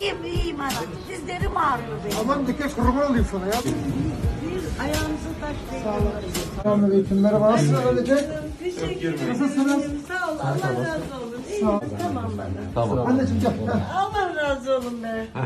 Bak, Dizlerim ağrıyor benim. Aman dikkat kurban olayım sana ya. Bir ayağınızı taş değdi. Sağ taşlayın. Selamünaleyküm. Merhaba. Nasılsın Hatice? Teşekkür ederim. Nasılsınız? Sağ ol. Allah razı olsun. İyi. Tamam bana. Anneciğim gel. Allah razı olsun be.